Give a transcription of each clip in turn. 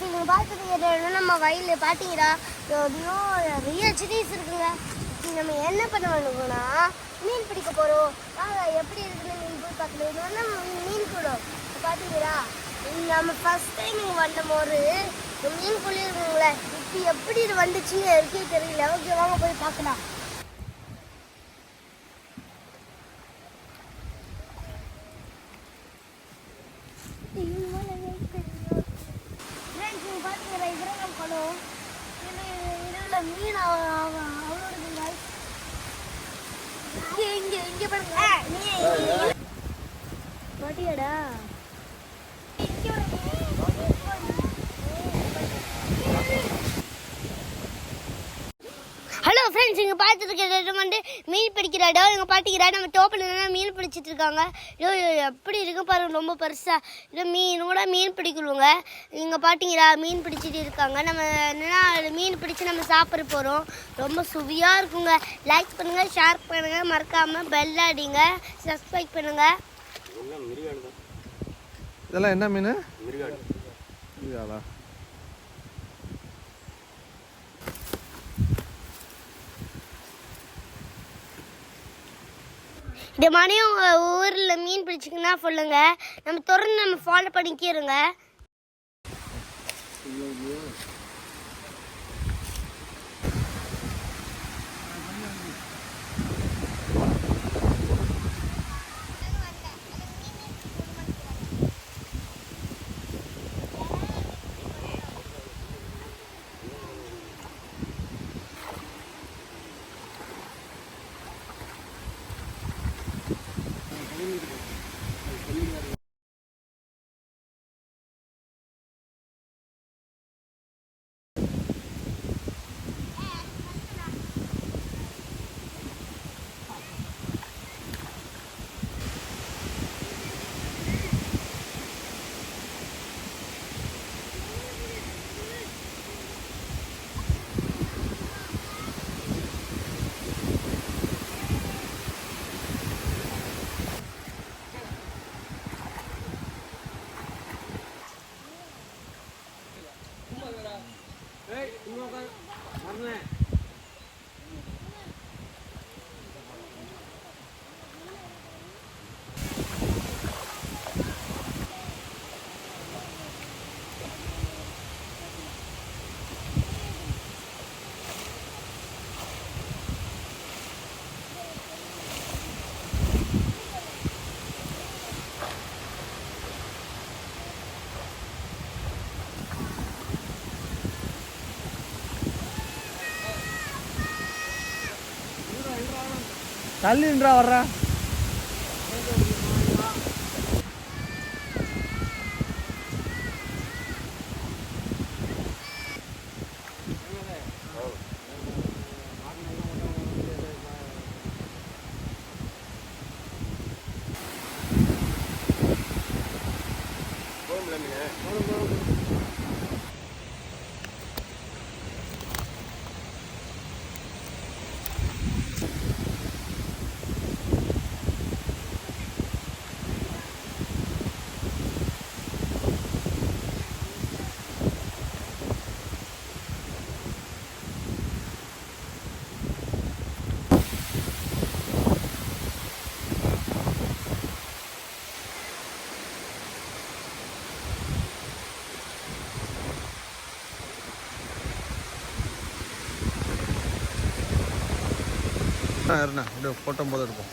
Friends நீங்கள் பார்த்துருக்கீங்க நம்ம வயலில் பார்த்தீங்களா எவ்வளோ நிறைய செடிஸ் இருக்குங்க. நம்ம என்ன பண்ண வேணும்னா மீன் பிடிக்க போகிறோம் வாங்க எப்படி இருக்குன்னு மீன் போய் பார்க்கணும். நம்ம மீன் கூடும் பார்த்தீங்களா நம்ம ஃபர்ஸ்ட் டைம் இங்கே வந்தபோது மீன் குழி இருக்குங்களே. இப்போ எப்படி இது வந்துச்சுன்னு இருக்கே தெரியல. ஓகே வாங்க போய் பார்க்கலாம் ஃப்ரெண்ட்ஸ் நீங்கள் பார்த்தீங்களா ஹலோ. நம்ம மீன் அவ- அவ்வளோ இங்கே இங்கே இங்கே பாருங்க. ஹலோ ஃப்ரெண்ட்ஸ் இங்கே பார்த்துருக்கிறது வந்து மீன் பிடிக்கிற இடம் இங்கே பார்த்தீங்கன்னா நம்ம தோப்பில் மீன் பிடிச்சிட்டு இருக்காங்க. ஐயோ எப்படி இருக்கு பாருங்க ரொம்ப பெருசாக இது மீன் கூட மீன் பிடிக்கலுங்க. இங்கே பார்த்தீங்களா மீன் பிடிச்சிட்டு இருக்காங்க. நம்ம என்னன்னா மீன் பிடிச்சி நம்ம சாப்பிட போகிறோம் ரொம்ப சுவையாக இருக்குங்க. லைக் பண்ணுங்கள் ஷேர் பண்ணுங்கள் மறக்காமல் பெல் அடிங்க சப்ஸ்கிரைப் பண்ணுங்கள் இதெல்லாம் என்ன மீன்? மிருகாடு இந்த மாதிரி உங்கள் ஊரில் மீன் பிடிச்சிங்கன்னா சொல்லுங்க. நம்ம தொடர்ந்து நம்ம ஃபாலோ பண்ணிக்கிறோங்க 危ない。தள்ளின்றா வர்றா. போகும்ல இருண்ணா. அப்படியே போட்டோம் போது எடுப்போம்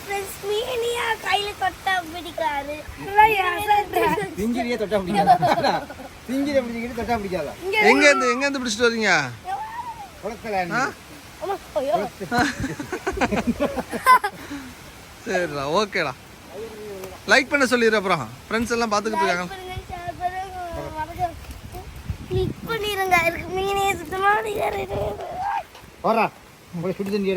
ஃப்ரெண்ட்ஸ் மீனியா கையில் தொட்டா பிடிக்காது. திங்கிரியே தொட்டா பிடிக்காதா. திங்கிரியை பிடிச்சிக்கிட்டு தொட்டா பிடிக்காதா? எங்க இருந்து எங்க இருந்து பிடிச்சிட்டு வரீங்க? குளத்துல. சரிடா ஓகேடா. லைக் பண்ண சொல்லிடு அப்புறம். ஃப்ரெண்ட்ஸ் எல்லாம் பார்த்துக்கிட்டு இருக்காங்க. பண்ணுங்க, share பண்ணுங்க, மறக்காம. கிளிக் பண்ணிருங்க. இருக்கு மீனே சுத்தமா. போடுறா போய் சுடு தண்ணி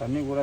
தண்ணி கூட